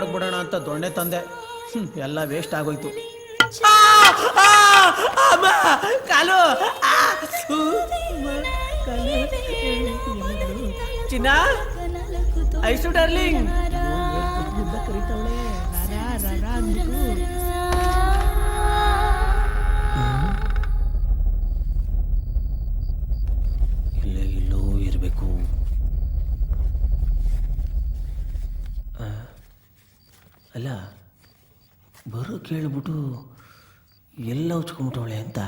ಮಾಡ್ಬಿಡೋಣ ಅಂತ ದೊಣ್ಣೆ ತಂದೆ. ಎಲ್ಲ ವೇಸ್ಟ್ ಆಗೋಯ್ತು. ಕಾಲು. ಚಿನ್ನ ಐಸು ಡಾರ್ಲಿಂಗ್. ಅಲ್ಲ ಬರೋ ಕೇಳಿಬಿಟ್ಟು ಎಲ್ಲ ಉಚ್ಕೊಂಬಿಟ್ಟವಳೆ ಅಂತ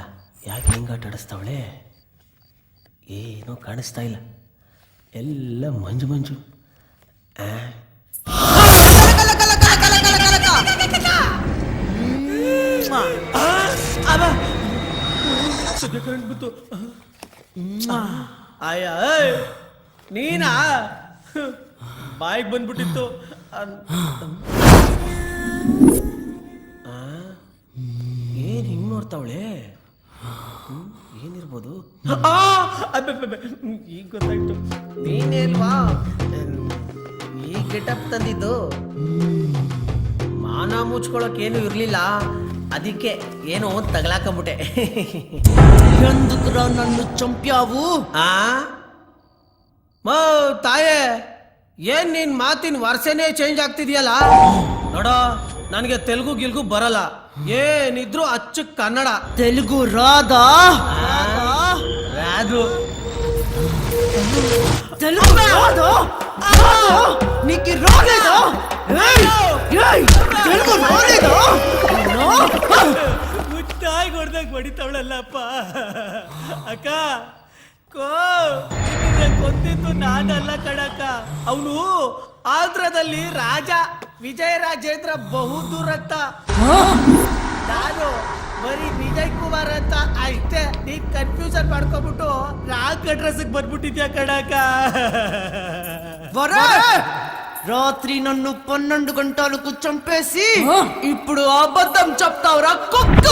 ಯಾಕೆ ಹಿಂಗೆ ಆಟಾಡಿಸ್ತಾವಳೆ ಏನೋ ಕಾಣಿಸ್ತಾ ಇಲ್ಲ ಎಲ್ಲ ಮಂಜು ಮಂಜು ಆ? ಆ, ಅಬ್ಬ. ಸದ್ಯ current ಬಂತು. ಅಯ್ಯ ಏಯ್, ನೀನಾ ಬಾಯಿಗೆ ಬಂದ್ಬಿಟ್ಟಿತ್ತು ನೋಡ್ತಾವಳೆ? ಏನಿರ್ಬೋದು? ಈಗ ಗೊತ್ತಾಯ್ತು. ನೀನೇ ಅಲ್ವಾ? ಈ ಗೆಟಪ್ ತಂದಿದ್ದು? ಮಾನ ಮುಚ್ಕೊಳಕ್ ಏನು ಇರಲಿಲ್ಲ. ಅದಕ್ಕೆ ಏನು ತಗಲಾಕಬಿಟ್ಟೆ. ಎಂದುಕ್ರ ನನ್ನ ಚಂಪ್ಯಾವು? ಆ? ಮೋ ತಾಯೇ ಏನ್ ನಿನ್ ಮಾತಿನ ವರ್ಷನೇ ಚೇಂಜ್ ಆಗ್ತಿದ್ಯಲ್ಲ? ನೋಡೋ ನನಗೆ ತೆಲುಗು ಗಿಲ್ಗು ಬರಲ್ಲ. ಏನಿದ್ರು ಅಚ್ಚು ಕನ್ನಡ తెలుగు రాదా ರಾದು తెలుగు రాదా నీకు రాలేదా ఏయ్! ఏయ్! తెలుగు రాలేదా నో! ಮುಟ್ಟಾಗಿ ಹೊಡೆದಾಗ ಹೊಡಿತಾವಳಲ್ಲಪ್ಪ ಅಕ್ಕ ಕೋ ಗೊತ್ತಿತ್ತು ನಾನಲ್ಲ ಕಣಕ್ಕ ಅವನು ಆಂಧ್ರದಲ್ಲಿ ರಾಜ ವಿಜಯ ರಾಜೇಂದ್ರ ಬಹುದೂರತ್ತ ನಾನು ಬರೀ ವಿಜಯ್ ಕುಮಾರ್ ಅಂತ ಅಷ್ಟೇ ನೀನ್ ಕನ್ಫ್ಯೂಷನ್ ಮಾಡ್ಕೊಬಿಟ್ಟು ರಾಂಗ್ ಅಡ್ರೆಸ್ ಬಂದ್ಬಿಟ್ಟಿದ್ಯಾ ಕಣಕ್ಕ వరే! రాత్రి నన్ను పన్నెండు గంటలకు చంపేసి ఇప్పుడు అబద్ధం చెప్తావురా కుక్క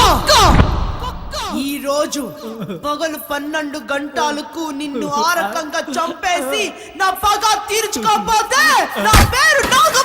ఈ రోజు పగలు పన్నెండు గంటలకు నిన్ను ఆ రకంగా చంపేసి నా పగ తీర్చుకోకపోతే నా పేరు నాగవల్లి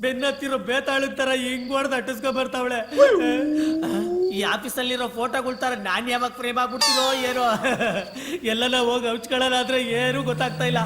ಬೆನ್ನತ್ತಿರೋ ಬೇತಾಳದ ತರ ಹಿಂಗ್ ಹೊಡೆದು ಅಟ್ಟಿಸ್ಕೊ ಬರ್ತಾವಳೆ. ಈ ಆಫೀಸಲ್ಲಿರೋ ಫೋಟೋಗಳ ತರ ನಾನ್ ಯಾವಾಗ ಫ್ರೇಮ್ ಆಗ್ಬಿಡ್ತೀನೋ ಏನೋ. ಎಲ್ಲನ ಹೋಗಿ ಹಚ್ಕೊಳ್ಳೋಣ ಆದ್ರೆ ಏನೂ ಗೊತ್ತಾಗ್ತಾ ಇಲ್ಲ.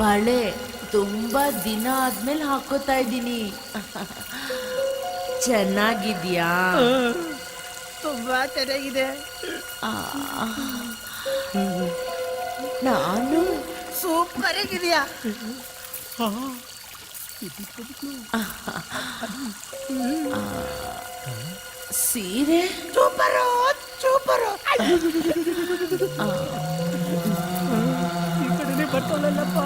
ಬಳೆ ತುಂಬಾ ದಿನ ಆದ್ಮೇಲೆ ಹಾಕೋತಾ ಇದ್ದೀನಿ. ಚೆನ್ನಾಗಿದ್ಯಾ? ತುಂಬಾ ಚೆನ್ನಾಗಿದೆ. ನಾನು ಸೂಪರ್ ಆಗಿದೆಯಾ? ಸೀರೆ? ಸೂಪರು ಸೂಪರು ಈ ಕಡೆನೇ ಬರ್ತಾಳಲ್ಲಪ್ಪ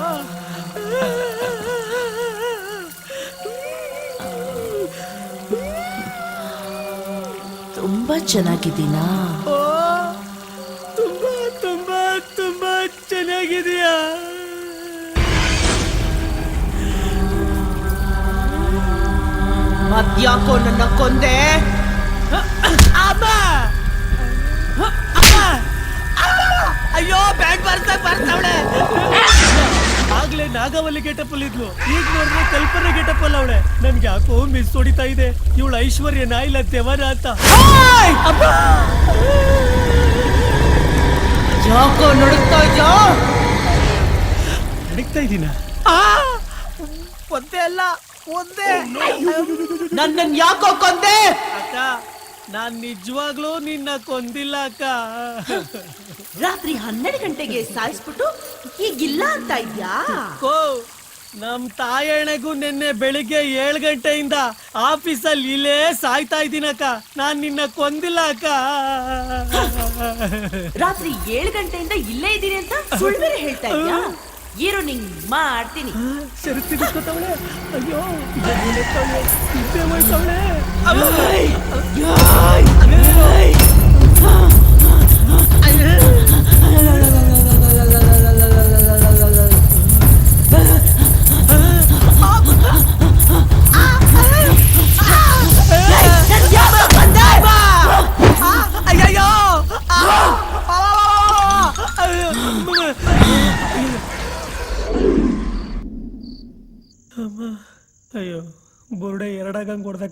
ತುಂಬಾ ಚೆನ್ನಾಗಿದ್ದೀನಾ? ಓ ತುಂಬಾ ತುಂಬಾ ತುಂಬಾ ಚೆನ್ನಾಗಿದೆಯಾ ಮದ್ಯಾಕೋ ನನ್ನ ಕೊಂದೆ? ಅಯ್ಯೋ ಬ್ಯಾಂಕ್ ಬರ್ತಾ ಬರ್ತಾವಳೆ ಆಗ್ಲೇ ನಾಗವಲ್ಲಿ ಗೆಟಪಲ್ ಇದ್ಲು. ಈಗ ನೋಡಿದ್ರೆ ಕಲ್ಪನೆ ಗೆಟಪಲ್ ಅವಳೆ. ನನ್ಗೆ ಯಾಕೋ ಮಿಸ್ ಹೊಡಿತಾ ಇದೆ. ಇವಳು ಐಶ್ವರ್ಯನ ಇಲ್ಲ ದೇವರ ಅಂತ! ಯಾಕೋ ನಡುಕ್ತಾ ಇದ್ಯಾ? ನಡುಕ್ತಾ ಇದೀನ ಒಂದೇ ಅಲ್ಲ ಒಂದೇ. ನನ್ನನ್ ಯಾಕೋ ಕೊಂದೆ? ನಾನ್ ನಿಜವಾಗ್ಲೂ ನಿನ್ನ ಕೊಂದಿಲ್ಲ ಅಕ್ಕ. ರಾತ್ರಿ ಹನ್ನೆರಡು ಗಂಟೆಗೆ ಸಾಯಿಸ್ಬಿಟ್ಟು ಈಗಿಲ್ಲ ಅಂತ ಇದ್ಯಾ? ನಮ್ ತಾಯಣೆಗೂ ನಿನ್ನೆ ಬೆಳಿಗ್ಗೆ ಏಳು ಗಂಟೆಯಿಂದ ಆಫೀಸಲ್ಲಿ ಇಲ್ಲೇ ಸಾಯ್ತಾ ಇದ್ದೀನಕ್ಕ ನಾನ್ ನಿನ್ನ ಕೊಂದಿಲ್ಲ ಅಕ್ಕ. ರಾತ್ರಿ ಏಳು ಗಂಟೆಯಿಂದ ಇಲ್ಲೇ ಇದ್ದೀನಿ ಅಂತ ಸುಳ್ಳು ಬೇರೆ ಹೇಳ್ತಾ ಇದ್ಯಾ? ಇರು ನಿಂಗ್ ಮಾಡ್ತೀನಿ ಸರಿ ತಿರ್ಸ್ಕೊತವಳೆ ಅಯ್ಯೋ ಇದ್ದೇ ಹೋಯ್ತವಳೆ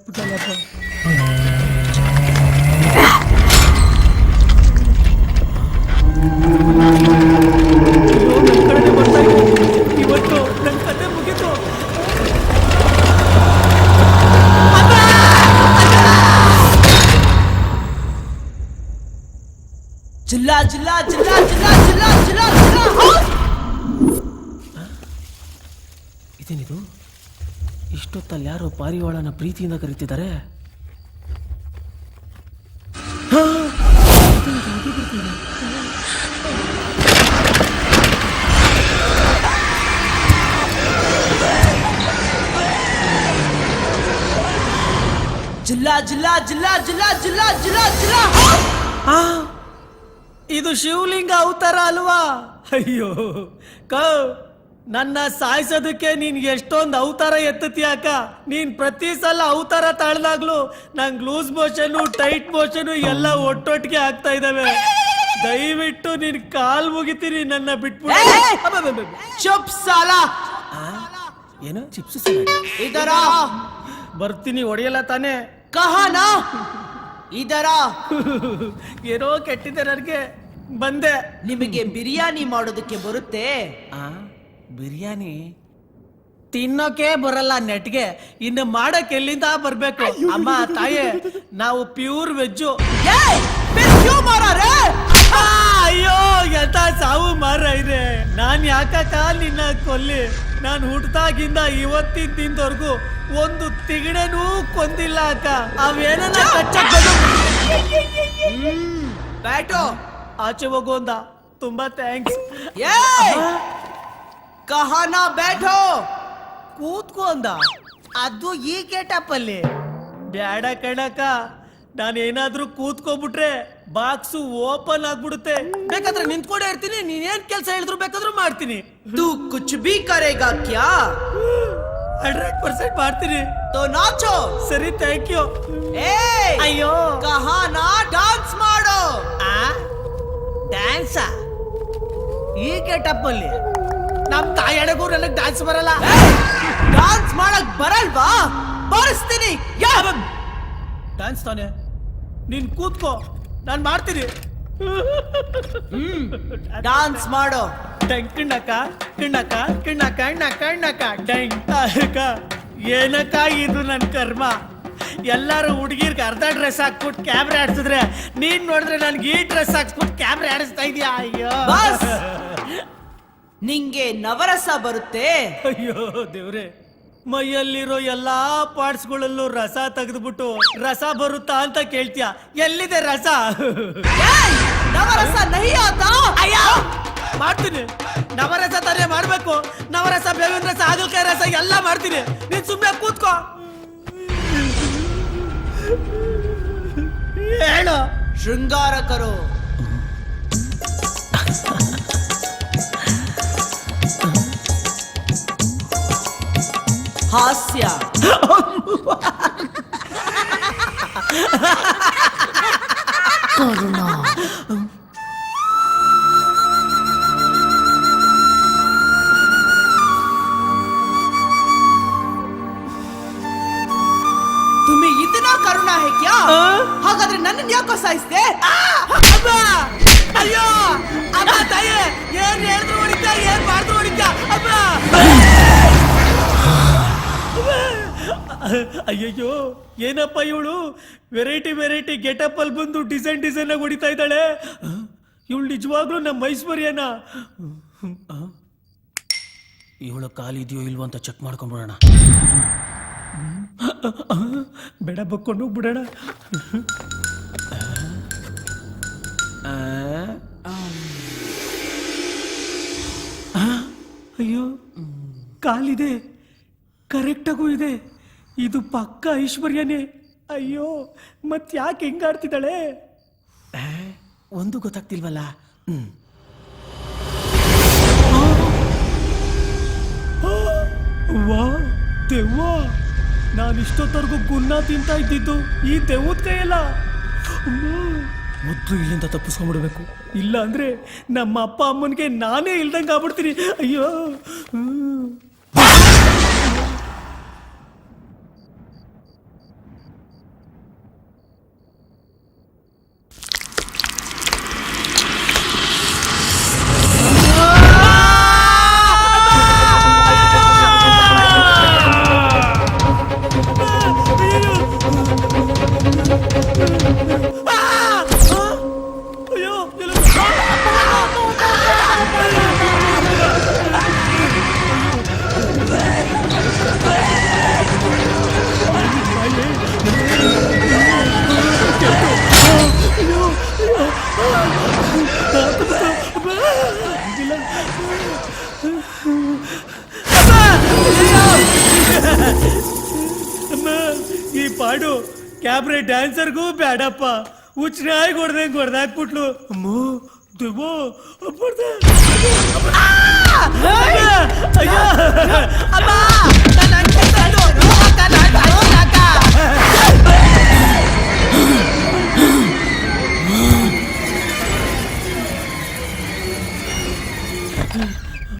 ಎರಡಾಗಂಗ್ ಹೊಡೆದಾಕ್ಬಿಟ್ಟಲ್ಲಪ್ಪ ಇವತ್ತು ನನ್ನ ಕತೆ ಮುಗೀತು ಜಿಲ್ಲಾ ಜಿಲ್ಲಾ ಜಿಲ್ಲಾ ಜಿಲ್ಲಾ ಜಿಲ್ಲಾ ಜಿಲ್ಲಾ ಜಿಲ್ಲಾ ಇದೇನಿದು ಇಷ್ಟೊತ್ತಲ್ಲಿ ಯಾರೋ ಪಾರಿವಾಳನ ಪ್ರೀತಿಯಿಂದ ಕರೀತಿದ್ದಾರೆ. ಜಿಲ್ಲಾ ಜಿಲ್ಲಾ ಜಿಲ್ಲಾ ಜಿಲ್ಲಾ ಜಿಲ್ಲಾ ಜಿಲ್ಲಾ ಜಿಲ್ಲಾ. ಆ, ಇದು ಶಿವಲಿಂಗ ಅವತಾರ ಅಲ್ವಾ? ಅಯ್ಯೋ ಕ ನನ್ನ ಸಾಯಿಸೋದಕ್ಕೆ ನೀನ್ ಎಷ್ಟೊಂದು ಅವತಾರ ಎತ್ತತಿಯಾಕ ನೀನ್ ಪ್ರತಿ ಸಲ ಅವತಾರ ತಾಳ್ದಾಗ್ಲು ನಂಗೆ ಲೂಸ್ ಮೋಷನು ಟೈಟ್ ಮೋಷನು ಎಲ್ಲ ಒಟ್ಟೊಟ್ಟಿಗೆ ಆಗ್ತಾ ಇದಾವೆ. ದಯವಿಟ್ಟು ನೀನ್ ಕಾಲ್ ಮುಗಿತೀನಿ ನನ್ನ ಬಿಟ್ಬಿಟ್ಟು ಚುಪ್ ಸಾಲ. ಏನು? ಚಿಪ್ಸ್ ಇದರ ಬರ್ತೀನಿ ಹೊಡೆಯಲ್ಲ ತಾನೆ. ಕಹನ ಇದರ ಏನೋ ಕೆಟ್ಟಿದೆ ನನಗೆ. ಬಂದೆ. ನಿಮಗೆ ಬಿರಿಯಾನಿ ಮಾಡೋದಕ್ಕೆ ಬರುತ್ತೆ. ಆ? ಬಿರಿಯಾನಿ ತಿನ್ನೋಕೆ ಬರಲ್ಲ ನೆಟ್ಗೆ ಇನ್ನು ಮಾಡಕ್ ಎಲ್ಲಿಂದ ಬರ್ಬೇಕು? ಅಮ್ಮ ತಾಯಿ ನಾವು ಪ್ಯೂರ್ ವೆಜ್ಜು? ಅಯ್ಯೋ ಎಂತ ಸಾವು ಮಾರ ಇದೆ. ನಾನ್ ಯಾಕಕ್ಕ ನಿನ್ನ ಕೊಲ್ಲಿ? ನಾನ್ ಹುಟ್ದಾಗಿಂದ ಇವತ್ತಿನ ದಿನದವರೆಗೂ ಒಂದು ತಿಗಣೆನೂ ಕೊಂದಿಲ್ಲ ಅಕ್ಕ. ಅವೇನ ಬ್ಯಾಟೋ ಆಚೆ ಹೋಗು ಅಂದ. ತುಂಬಾ ಥ್ಯಾಂಕ್ಸ್ ಕಹನ ಬ್ಯಾಟೋ! ಕೂತ್ಕೊ ಅಂದ. ಅದು ಈ ಗೇಟಪ್ಪಲ್ಲಿ ಬ್ಯಾಡ ಕಣಕ ನಾನೇನಾದ್ರೂ ಕೂತ್ಕೊಬಿಟ್ರೆ ಬಾಕ್ಸು ಓಪನ್ ಆಗ್ಬಿಡುತ್ತೆ. ಬೇಕಾದ್ರೆ ನಿಂತ್ಕೊಂಡೇ ಇರ್ತೀನಿ ನೀನೇನ್ ಕೆಲಸ ಹೇಳಿದ್ರು ಬೇಕಾದ್ರೂ ಮಾಡ್ತೀನಿ. ತೂ ಕುಚ್ ಬಿ ಕರೆಗಾ ಕ್ಯಾ ಹಂಡ್ರೆಡ್ ಪರ್ಸೆಂಟ್ ಮಾಡ್ತೀನಿ. ತೋ ನಾಚೋ. ಸರಿ ಥ್ಯಾಂಕ್ ಯು ಏ ಅಯ್ಯೋ! ಕಹಾನ ಡಾನ್ಸ್ ಮಾಡೋ. ಆ? ಡ್ಯಾನ್ಸಾ? ಈ ಗೇಟಪ್ಪಲ್ಲಿ ನಮ್ ತಾಯಣಗೂ ನನಗ್ ಡಾನ್ಸ್ ಬರಲ್ಲ. ಡಾನ್ಸ್ ಮಾಡಕ್ ಬರಲ್ವಾ? ಬರಿಸ್ತೀನಿ. ಯಾ ಡಾನ್ಸ್ ತಾನೆ. ನೀನ್ ಕೂತ್ಕೋ. ನಾನ್ ಮಾಡ್ತೀನಿ. ಡಾನ್ಸ್ ಮಾಡೋ. ಡಂಗ್ ಕಿಣ್ಣಕ್ಕ ಕಿಣ್ಣಕ್ಕ ಕಿಣ್ಣಕ್ಕ ಅಣ್ಣಕ್ಕ ಅಣ್ಣಕ್ಕ ಡಂಗ್ ಏನಕ್ಕ ಇದು ನನ್ ಕರ್ಮ? ಎಲ್ಲಾರು ಹುಡುಗಿರ್ಗೆ ಅರ್ಧ ಡ್ರೆಸ್ ಹಾಕ್ಬಿಟ್ಟು ಕ್ಯಾಮ್ರಾ ಆಡ್ಸಿದ್ರೆ ನೀನ್ ನೋಡಿದ್ರೆ ನನ್ಗೆ ಈ ಡ್ರೆಸ್ ಹಾಕ್ಸ್ಬಿಟ್ಟು ಕ್ಯಾಮ್ರಾ ಆಡಿಸ್ತಾ ಇದೀಯ? ಅಯ್ಯೋ. ನಿಂಗೆ ನವರಸ ಬರುತ್ತೆ? ಅಯ್ಯೋ ದೇವ್ರೆ ಮೈಯಲ್ಲಿರೋ ಎಲ್ಲಾ ಪಾರ್ಟ್ಸ್ಗಳಲ್ಲೂ ರಸ ತೆಗೆದ್ಬಿಟ್ಟು ರಸ ಬರುತ್ತಾ ಅಂತ ಕೇಳ್ತೀಯ? ಎಲ್ಲಿದೆ ರಸ? ಏಯ್! ನವರಸ ನಹಿ ಆತಾ? ಅಯ್ಯೋ ಮಾಡ್ತೀನಿ. ನವರಸ ತರ ಮಾಡ್ಬೇಕು. ನವರಸ ಬೇವಿನ ರಸ ಹಾಗಲಕಾಯಿ ರಸ ಎಲ್ಲ ಮಾಡ್ತೀನಿ. ನೀನ್ ಸುಮ್ಮನೆ ಕೂತ್ಕೋ. ಹೇಳು. ಶೃಂಗಾರ ಕರೋ ಹಾಸ್ಯ ತುಮಿ ಇತನಾ ಕರುಣ ಹೇ ಕ್ಯಾ ಆ? ಹಾಗಾದ್ರೆ ನನ್ನನ್ನು ಯಾಕೋ ಸಾಯಿಸ್ದೆ ಅಮ್ಮ! ಅಯ್ಯೋ ಅಮ್ಮ ತಾಯಿ ಏನ್ ಹೇಳಿದ್ರು ಹೊಡಿತಾ ಏನ್ ಮಾಡಿದ್ರು ಹೊಡಿತಾ ಅಮ್ಮ ಅಯ್ಯಯ್ಯೋ ಏನಪ್ಪ ಇವಳು? ವೆರೈಟಿ ವೆರೈಟಿ ಗೆಟಪ್ ಅಲ್ಲಿ ಬಂದು ಡಿಸೈನ್ ಡಿಸೈನ್ ಆಗಿ ಹೊಡಿತಾ ಇದ್ದಾಳೆ. ಇವಳು ನಿಜವಾಗ್ಲೂ ನಮ್ಮ ಐಶ್ವರ್ಯನ? ಇವಳ ಕಾಲಿದೆಯೋ ಇಲ್ವೋ ಅಂತ ಚೆಕ್ ಮಾಡ್ಕೊಂಡ್ಬಿಡೋಣ. ಬೇಡ ಬಕ್ಕೊಂಡು ಹೋಗ್ಬಿಡೋಣ. ಅಯ್ಯೋ ಕಾಲಿದೆ. ಕರೆಕ್ಟಾಗೂ ಇದೆ. ಇದು ಪಕ್ಕ ಐಶ್ವರ್ಯನೇ. ಅಯ್ಯೋ ಮತ್ ಯಾಕೆ ಹಿಂಗಾಡ್ತಿದ್ದಾಳೆ? ಒಂದು ಗೊತ್ತಾಗ್ತಿಲ್ವಲ್ಲ? ವಾ ದೆವ್ವ. ನಾನು ಇಷ್ಟೊತ್ತವರೆಗೂ ಗುನ್ನ ತಿಂತಾ ಇದ್ದಿದ್ದು ಈ ದೆವ್ವದ ಕೈಯಲ್ಲ. ಮೊದಲು ಇಲ್ಲಿಂದ ತಪ್ಪಿಸ್ಕೊಂಡ್ಬಿಡ್ಬೇಕು. ಇಲ್ಲ ಅಂದ್ರೆ ನಮ್ಮ ಅಪ್ಪ ಅಮ್ಮನಿಗೆ ನಾನೇ ಇಲ್ದಂಗೆ ಆಗ್ಬಿಡ್ತೀನಿ. ಅಯ್ಯೋ. ಪಾಡು ಕ್ಯಾಬ್ರೆ ಡ್ಯಾನ್ಸರ್ಗೂ ಬೇಡಪ್ಪ ಹುಚ್ಚನಾಗಿ ಹೊಡೆದಂಗೆ ಹೊಡೆದಾಕ್ಬಿಟ್ಲು ಅಮ್ಮೋ ದೇವೋ ಅಪ್ಪಡ್ದೆ. ಅಯ್ಯೋ ಅಮ್ಮ ನನ್ನ ಅಂಕೆ ತಂದು, ಅಕ್ಕ, ನಾನು ಅಯ್ಯೋ,